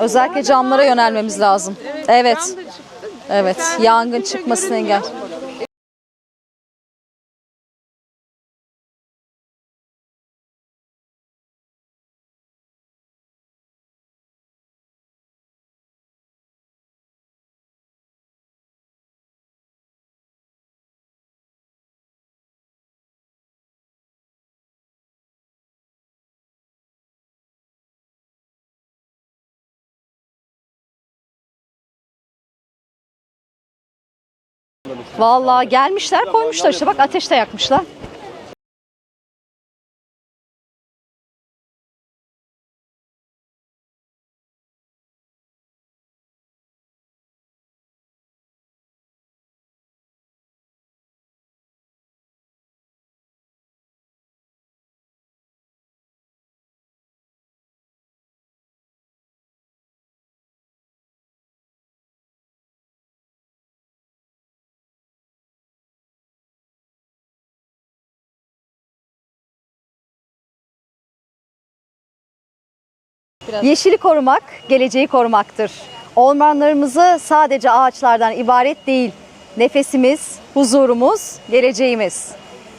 Özellikle camlara yönelmemiz lazım. Evet. Evet. Yangın gidince çıkmasını engel. Vallahi gelmişler koymuşlar işte bak ateşte yakmışlar. Yeşili korumak, geleceği korumaktır. Ormanlarımızı sadece ağaçlardan ibaret değil. Nefesimiz, huzurumuz, geleceğimiz.